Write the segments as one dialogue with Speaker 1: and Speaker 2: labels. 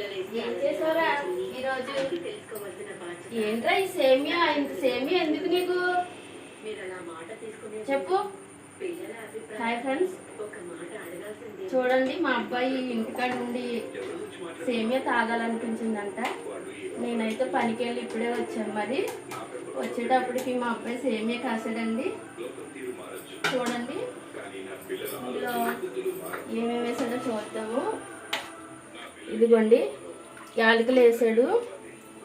Speaker 1: ఏం ఏంట్రా ఈ సేమియా? ఇంత సేమియా ఎందుకు నీకు? చెప్పు. హాయ్ ఫ్రెండ్స్ చూడండి మా అబ్బాయి ఇంటికాడ నుండి సేమియా తాగాలనిపించిందంట. నేనైతే పనికి వెళ్ళి ఇప్పుడే వచ్చాను మరి. వచ్చేటప్పటికి మా అబ్బాయి సేమియా కాసాడండి చూడండి. ఇందులో ఏమేమి వేసాడో చూద్దాము. ఇదిగోండి యాలకులు వేసాడు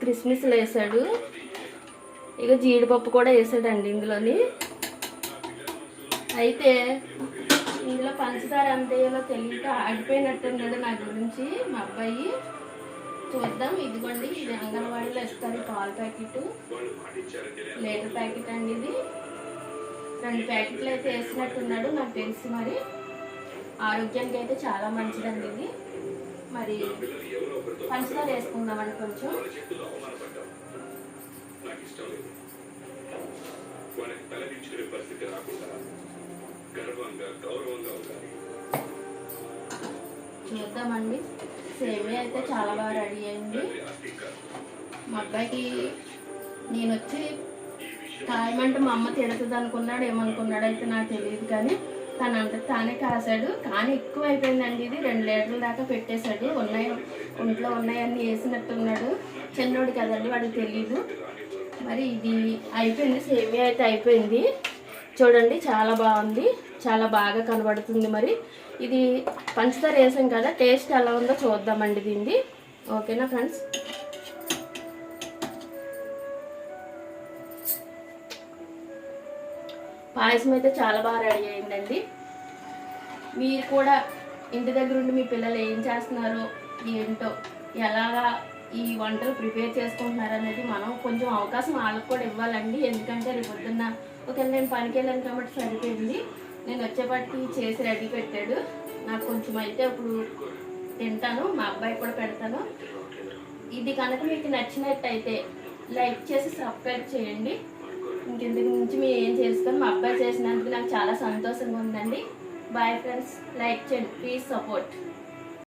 Speaker 1: క్రిస్మస్లు వేసాడు ఇక జీడిపప్పు కూడా వేసాడండి ఇందులోని. అయితే ఇందులో పంచదార ఎంత వేయాలో తెలియక ఆడిపోయినట్టున్నాడు నా గురించి మా అబ్బాయి. చూద్దాం ఇదిగోండి ఇది అంగన్వాడీలో ఇస్తారు పాల ప్యాకెట్. లీటర్ ప్యాకెట్ అండి ఇది. రెండు ప్యాకెట్లు అయితే వేసినట్టున్నాడు నాకు తెలిసి మరి. ఆరోగ్యానికి అయితే చాలా మంచిదండి ఇది. మరి పంచదార వేసుకుందామండి కొంచెం. చూద్దామండి. సేమియా అయితే చాలా బాగా రెడీ అయింది. మా అబ్బాయికి నేను వచ్చి కాయమంటే మా అమ్మ తిడుతుంది అనుకున్నాడు ఏమనుకున్నాడు అయితే నాకు తెలియదు కానీ తను అంత తానే కాసాడు కానీ ఎక్కువ అయిపోయిందండి ఇది. రెండు లీటర్ల దాకా పెట్టేశాడు. ఉన్నాయి ఒంట్లో ఉన్నాయన్నీ వేసినట్టున్నాడు చిన్నోడు కదండి వాడికి తెలియదు మరి ఇది అయిపోయింది. సేమియా అయితే అయిపోయింది. చూడండి చాలా బాగుంది. చాలా బాగా కనబడుతుంది మరి. ఇది పంచదార వేసాం కదా టేస్ట్ ఎలా ఉందో చూద్దామండి దీన్ని. ఓకేనా ఫ్రెండ్స్? పాయసం అయితే చాలా బాగా రెడీ అయిందండి. మీరు కూడా ఇంటి దగ్గర ఉండి మీ పిల్లలు ఏం చేస్తున్నారో ఏంటో ఎలాగా ఈ వంటలు ప్రిపేర్ చేసుకుంటున్నారు అనేది మనం కొంచెం అవకాశం వాళ్ళకి కూడా ఇవ్వాలండి. ఎందుకంటే రేపు పొద్దున్న ఒకవేళ నేను పనికి వెళ్ళాను కాబట్టి సరిపోయింది. నేను వచ్చేపాటికి చేసి రెడీ పెట్టాడు. నాకు కొంచెం అయితే అప్పుడు తింటాను మా అబ్బాయి కూడా పెడతాను. ఇది కనుక మీకు నచ్చినట్టయితే లైక్ చేసి సబ్స్క్రైబ్ చేయండి. ఇంకెందుకు నుంచి మీరు ఏం చేసుకొని. మా అబ్బాయి చేసినందుకు నాకు చాలా సంతోషంగా ఉందండి. బాయ్ ఫ్రెండ్స్ లైక్ చేయండి. Please support